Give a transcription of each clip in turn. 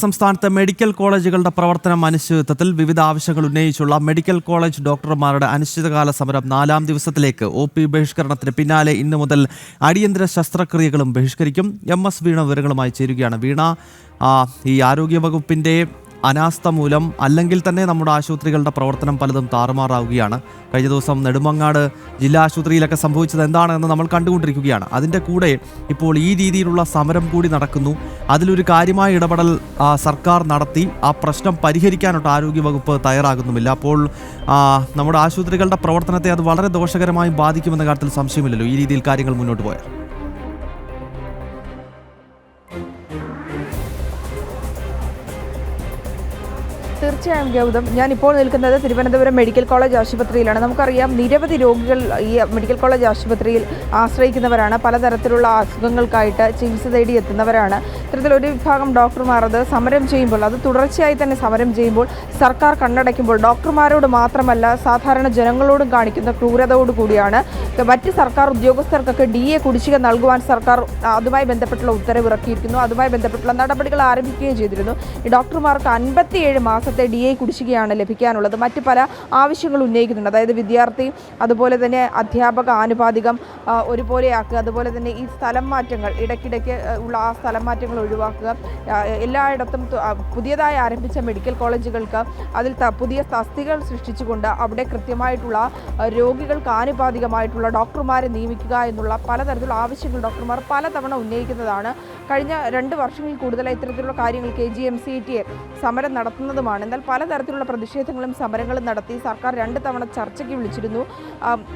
സംസ്ഥാനത്തെ മെഡിക്കൽ കോളേജുകളുടെ പ്രവർത്തനം അനിശ്ചിതത്വത്തിൽ വിവിധ ആവശ്യങ്ങൾ ഉന്നയിച്ചുള്ള മെഡിക്കൽ കോളേജ് ഡോക്ടർമാരുടെ അനിശ്ചിതകാല സമരം നാലാം ദിവസത്തിലേക്ക്. ഒ പി ബഹിഷ്കരണത്തിന് പിന്നാലെ ഇന്നു മുതൽ അടിയന്തര ശസ്ത്രക്രിയകളും ബഹിഷ്കരിക്കും. എം എസ് വീണ വിവരങ്ങളുമായി ചേരുകയാണ് വീണ. ഈ ആരോഗ്യവകുപ്പിന്റെ അനാസ്ഥ മൂലം അല്ലെങ്കിൽ തന്നെ നമ്മുടെ ആശുപത്രികളുടെ പ്രവർത്തനം പലതും താറുമാറാവുകയാണ്. കഴിഞ്ഞ ദിവസം നെടുമങ്ങാട് ജില്ലാ ആശുപത്രിയിലൊക്കെ സംഭവിച്ചത് എന്താണെന്ന് നമ്മൾ കണ്ടുകൊണ്ടിരിക്കുകയാണ്. അതിന്റെ കൂടെ ഇപ്പോൾ ഈ രീതിയിലുള്ള സമരം കൂടി നടക്കുന്നു. അതിലൊരു കാര്യമായ ഇടപെടൽ സർക്കാർ നടത്തി. ആ പ്രശ്നം പരിഹരിക്കാനായിട്ട് ആരോഗ്യവകുപ്പ് തയ്യാറാകുന്നുമില്ല. അപ്പോൾ നമ്മുടെ ആശുപത്രികളുടെ പ്രവർത്തനത്തെ അത് വളരെ ദോഷകരമായി ബാധിക്കുമെന്ന കാര്യത്തിൽ സംശയമില്ലല്ലോ. ഈ രീതിയിൽ കാര്യങ്ങൾ മുന്നോട്ട് പോയാൽ. തീർച്ചയായും ഗൗതം. ഞാൻ ഇപ്പോൾ നിൽക്കുന്നത് തിരുവനന്തപുരം മെഡിക്കൽ കോളേജ് ആശുപത്രിയിലാണ്. നമുക്കറിയാം നിരവധി രോഗികൾ ഈ മെഡിക്കൽ കോളേജ് ആശുപത്രിയിൽ ആശ്രയിക്കുന്നവരാണ്. പലതരത്തിലുള്ള അസുഖങ്ങൾക്കായിട്ട് ചികിത്സ തേടി എത്തുന്നവരാണ് ഇത്തരത്തിൽ ഒരു വിഭാഗം ഡോക്ടർമാർ അത് സമരം ചെയ്യുമ്പോൾ അത് തുടർച്ചയായി തന്നെ സമരം ചെയ്യുമ്പോൾ സർക്കാർ കണ്ണടയ്ക്കുമ്പോൾ ഡോക്ടർമാരോട് മാത്രമല്ല സാധാരണ ജനങ്ങളോടും കാണിക്കുന്ന ക്രൂരതയോട് കൂടിയാണ്. മറ്റ് സർക്കാർ ഉദ്യോഗസ്ഥർക്കൊക്കെ ഡി എ കുടിശ്ശിക നൽകുവാൻ സർക്കാർ അതുമായി ബന്ധപ്പെട്ടുള്ള ഉത്തരവ് ഇറക്കിയിരിക്കുന്നു അതുമായി ബന്ധപ്പെട്ടുള്ള നടപടികൾ ആരംഭിക്കുകയും ചെയ്തിരുന്നു. ഈ ഡോക്ടർമാർക്ക് അൻപത്തിയേഴ് മാസത്തെ ഡി എ കുടിശ്ശികയാണ് ലഭിക്കാനുള്ളത്. മറ്റ് പല ആവശ്യങ്ങൾ ഉന്നയിക്കുന്നുണ്ട്. അതായത് വിദ്യാർത്ഥി അതുപോലെ തന്നെ അധ്യാപക ആനുപാതികം ഒരുപോലെയാക്കുക. അതുപോലെ തന്നെ ഈ സ്ഥലം മാറ്റങ്ങൾ ഇടയ്ക്കിടയ്ക്ക് ഉള്ള ആ സ്ഥലം മാറ്റങ്ങൾ ഒഴിവാക്കുക. എല്ലായിടത്തും പുതിയതായി ആരംഭിച്ച മെഡിക്കൽ കോളേജുകൾക്ക് അതിൽ പുതിയ തസ്തികൾ സൃഷ്ടിച്ചുകൊണ്ട് അവിടെ കൃത്യമായിട്ടുള്ള രോഗികൾക്ക് ആനുപാതികമായിട്ടുള്ള ഡോക്ടർമാരെ നിയമിക്കുക എന്നുള്ള പലതരത്തിലുള്ള ആവശ്യങ്ങൾ ഡോക്ടർമാർ പലതവണ ഉന്നയിക്കുന്നതാണ്. കഴിഞ്ഞ രണ്ട് വർഷങ്ങളിൽ കൂടുതലായി ഇത്തരത്തിലുള്ള കാര്യങ്ങൾ K G M C T A സമരം നടത്തുന്നതുമാണ്. എന്നാൽ പലതരത്തിലുള്ള പ്രതിഷേധങ്ങളും സമരങ്ങളും നടത്തി സർക്കാർ രണ്ട് തവണ ചർച്ചയ്ക്ക് വിളിച്ചിരുന്നു.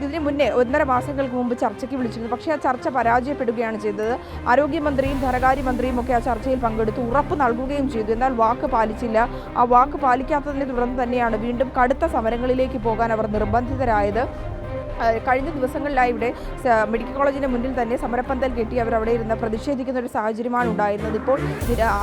ഇതിനു മുന്നേ ഒന്നര മാസങ്ങൾക്ക് മുമ്പ് ചർച്ചയ്ക്ക് വിളിച്ചിരുന്നു. പക്ഷേ ആ ചർച്ച പരാജയപ്പെടുകയാണ് ചെയ്തത്. ആരോഗ്യമന്ത്രിയും ധനകാര്യമന്ത്രിയും ഒക്കെ ആ ചർച്ചയിൽ പങ്കെടുത്ത് ഉറപ്പ് നൽകുകയും ചെയ്തു. എന്നാൽ വാക്ക് പാലിച്ചില്ല. ആ വാക്ക് പാലിക്കാത്തതിനെ തുടർന്ന് തന്നെയാണ് വീണ്ടും കടുത്ത സമരങ്ങളിലേക്ക് പോകാൻ അവർ നിർബന്ധിതരായത്. കഴിഞ്ഞ ദിവസങ്ങളിലായി ഇവിടെ മെഡിക്കൽ കോളേജിന് മുന്നിൽ തന്നെ സമരപ്പന്തൽ കെട്ടി അവർ അവിടെ ഇരുന്ന് പ്രതിഷേധിക്കുന്ന ഒരു സാഹചര്യമാണ് ഉണ്ടായിരുന്നത്. ഇപ്പോൾ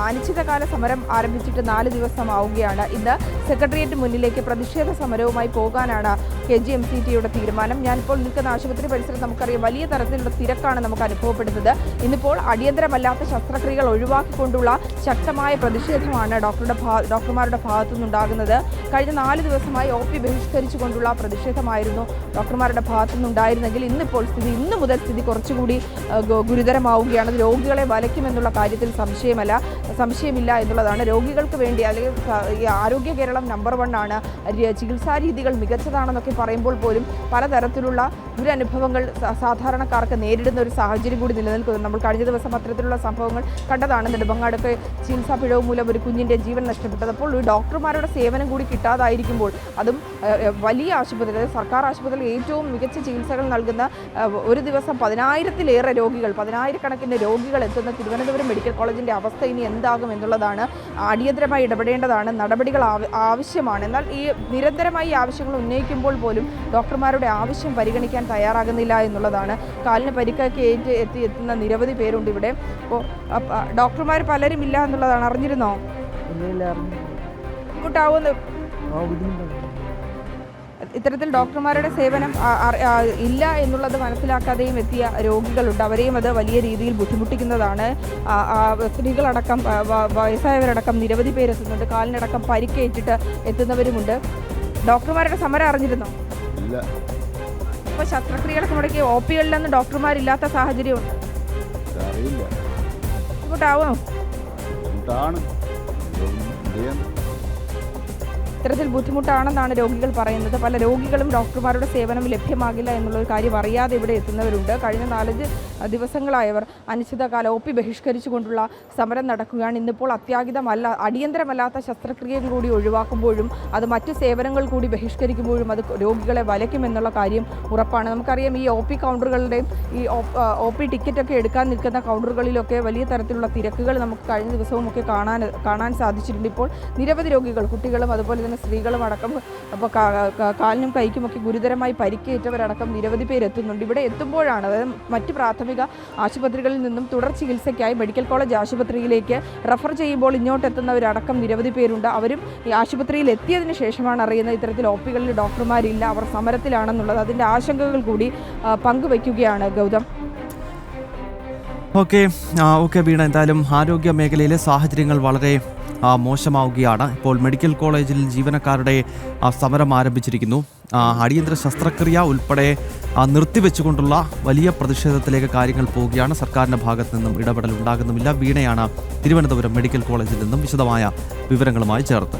അനിശ്ചിതകാല സമരം ആരംഭിച്ചിട്ട് നാല് ദിവസമാവുകയാണ്. ഇന്ന് സെക്രട്ടേറിയറ്റ് മുന്നിലേക്ക് പ്രതിഷേധ സമരവുമായി പോകാനാണ് കെ ജി എം സി ടിയുടെ തീരുമാനം. ഞാനിപ്പോൾ നിൽക്കുന്ന ആശുപത്രി പരിസരം നമുക്കറിയാം വലിയ തരത്തിലുള്ള തിരക്കാണ് നമുക്ക് അനുഭവപ്പെടുന്നത്. ഇന്നിപ്പോൾ അടിയന്തരമല്ലാത്ത ശസ്ത്രക്രിയകൾ ഒഴിവാക്കിക്കൊണ്ടുള്ള ശക്തമായ പ്രതിഷേധമാണ് ഡോക്ടറുടെ ഡോക്ടർമാരുടെ ഭാഗത്തു നിന്നുണ്ടാകുന്നത് കഴിഞ്ഞ നാല് ദിവസമായി ഒ പി ബഹിഷ്കരിച്ചുകൊണ്ടുള്ള പ്രതിഷേധമായിരുന്നു. ഡോക്ടർമാരുടെ ഭാഗത്തു നിന്നുണ്ടായിരുന്നെങ്കിൽ ഇന്നിപ്പോൾ സ്ഥിതി ഇന്ന് മുതൽ സ്ഥിതി കുറച്ചുകൂടി ഗുരുതരമാവുകയാണ്. രോഗികളെ വലയ്ക്കുമെന്നുള്ള കാര്യത്തിൽ സംശയമല്ല സംശയമില്ല എന്നുള്ളതാണ്. രോഗികൾക്ക് വേണ്ടി അല്ലെങ്കിൽ ഈ ആരോഗ്യ കേരളം നമ്പർ വൺ ആണ്. ചികിത്സാ രീതികൾ മികച്ചതാണെന്നൊക്കെ പറയുമ്പോൾ പോലും പലതരത്തിലുള്ള ദുരനുഭവങ്ങൾ സാധാരണക്കാർക്ക് നേരിടുന്ന ഒരു സാഹചര്യം കൂടി നിലനിൽക്കുന്നു നമ്മൾ കഴിഞ്ഞ ദിവസം അത്തരത്തിലുള്ള സംഭവങ്ങൾ കണ്ടതാണ്. നെടുമ്പങ്ങാടൊക്കെ ചികിത്സാ പിഴവ് മൂലം ഒരു കുഞ്ഞിന്റെ ജീവൻ നഷ്ടപ്പെട്ടത്. അപ്പോൾ ഡോക്ടർമാരുടെ സേവനം കൂടി കിട്ടാതായിരിക്കുമ്പോൾ അതും വലിയ ആശുപത്രി അതായത് സർക്കാർ ആശുപത്രിയിൽ ഏറ്റവും മികച്ച ചികിത്സകൾ നൽകുന്ന ഒരു ദിവസം പതിനായിരത്തിലേറെ രോഗികൾ പതിനായിരക്കണക്കിന് രോഗികൾ എത്തുന്ന തിരുവനന്തപുരം മെഡിക്കൽ കോളേജിന്റെ അവസ്ഥ ഇനി എന്താകും എന്നുള്ളതാണ് അടിയന്തരമായി ഇടപെടേണ്ടതാണ്. നടപടികൾ ആവശ്യമാണ്. എന്നാൽ ഈ നിരന്തരമായി ഈ ആവശ്യങ്ങൾ ഉന്നയിക്കുമ്പോൾ പോലും ഡോക്ടർമാരുടെ ആവശ്യം പരിഗണിക്കാൻ തയ്യാറാകുന്നില്ല എന്നുള്ളതാണ്. കാലിന് പരിക്കൊക്കെ ഏറ്റ് എത്തി എത്തുന്ന നിരവധി പേരുണ്ട് ഇവിടെ. അപ്പോൾ ഡോക്ടർമാർ പലരും ഇല്ല എന്നുള്ളതാണ് അറിഞ്ഞിരുന്നോ? ഇല്ല ബുദ്ധിമുട്ടാണ് ഇത്തരത്തിൽ ഡോക്ടർമാരുടെ സേവനം ഇല്ല എന്നുള്ളത് മനസ്സിലാക്കാതെയും എത്തിയ രോഗികളുണ്ട്. അവരെയും അത് വലിയ രീതിയിൽ ബുദ്ധിമുട്ടിക്കുന്നതാണ്. സ്ത്രീകളടക്കം വയസ്സായവരടക്കം നിരവധി പേര് എത്തുന്നുണ്ട് കാലിനടക്കം പരിക്കേറ്റിട്ട് എത്തുന്നവരുമുണ്ട്. ഡോക്ടർമാരുടെ സമരം അറിഞ്ഞിരുന്നോ? ഇല്ല. ഇപ്പോൾ ശസ്ത്രക്രിയകളൊക്കെ മുടക്കി ഒ പികളിലൊന്നും ഡോക്ടർമാരില്ലാത്ത സാഹചര്യമുണ്ട്. അറിയില്ല ഇത്തരത്തിൽ ബുദ്ധിമുട്ടാണെന്നാണ് രോഗികൾ പറയുന്നത്. പല രോഗികളും ഡോക്ടർമാരുടെ സേവനം ലഭ്യമാകില്ല എന്നുള്ളൊരു കാര്യം അറിയാതെ ഇവിടെ എത്തുന്നവരുണ്ട്. കഴിഞ്ഞ നാലഞ്ച് ദിവസങ്ങളായവർ അനിശ്ചിതകാല ഒ പി ബഹിഷ്കരിച്ചുകൊണ്ടുള്ള സമരം നടക്കുകയാണ്. ഇന്നിപ്പോൾ അത്യാഹിതമല്ല അടിയന്തരമല്ലാത്ത ശസ്ത്രക്രിയകൾ കൂടി ഒഴിവാക്കുമ്പോഴും അത് മറ്റ് സേവനങ്ങൾ കൂടി ബഹിഷ്കരിക്കുമ്പോഴും അത് രോഗികളെ വലയ്ക്കുമെന്നുള്ള കാര്യം ഉറപ്പാണ്. നമുക്കറിയാം ഈ ഒ പി കൗണ്ടറുകളുടെയും ഈ ഒ പി ടിക്കറ്റൊക്കെ എടുക്കാൻ നിൽക്കുന്ന കൗണ്ടറുകളിലൊക്കെ വലിയ തരത്തിലുള്ള തിരക്കുകൾ നമുക്ക് കഴിഞ്ഞ ദിവസവും ഒക്കെ കാണാൻ കാണാൻ സാധിച്ചിട്ടുണ്ട്. ഇപ്പോൾ നിരവധി രോഗികൾ കുട്ടികളും അതുപോലെ തന്നെ സ്ത്രീകളും അടക്കം അപ്പോൾ കാലിനും കൈക്കുമൊക്കെ ഗുരുതരമായി പരിക്കേറ്റവരടക്കം നിരവധി പേരെത്തുന്നുണ്ട് ഇവിടെ എത്തുമ്പോഴാണ് അതായത് മറ്റ് പ്രാഥമിക ആശുപത്രികളിൽ നിന്നും തുടർ ചികിത്സയ്ക്കായി മെഡിക്കൽ കോളേജ് ആശുപത്രിയിലേക്ക് റഫർ ചെയ്യുമ്പോൾ ഇങ്ങോട്ടെത്തുന്നവരടക്കം നിരവധി പേരുണ്ട്. അവരും ഈ ആശുപത്രിയിൽ എത്തിയതിന് ശേഷമാണ് അറിയുന്നത് ഇത്തരത്തിൽ ഒ പികളിൽ ഡോക്ടർമാരില്ല. അവർ സമരത്തിലാണെന്നുള്ളത് അതിന്റെ ആശങ്കകൾ കൂടി പങ്കുവയ്ക്കുകയാണ് ഗൗതം. Okay okay Veena. എന്തായാലും ആരോഗ്യ മേഖലയിലെ സാഹചര്യങ്ങൾ വളരെ മോശമാവുകയാണ്. ഇപ്പോൾ മെഡിക്കൽ കോളേജിൽ ജീവനക്കാരുടെ സമരം ആരംഭിച്ചിരിക്കുന്നു. അടിയന്തര ശസ്ത്രക്രിയ ഉൾപ്പെടെ നിർത്തിവെച്ചുകൊണ്ടുള്ള വലിയ പ്രതിഷേധത്തിലേക്ക് കാര്യങ്ങൾ പോവുകയാണ്. സർക്കാരിന്റെ ഭാഗത്തു നിന്നും ഇടപെടൽ ഉണ്ടാകുന്നുമില്ല. വീണയാണ് തിരുവനന്തപുരം മെഡിക്കൽ കോളേജിൽ നിന്നും വിശദമായ വിവരങ്ങളുമായി ചേർത്ത്.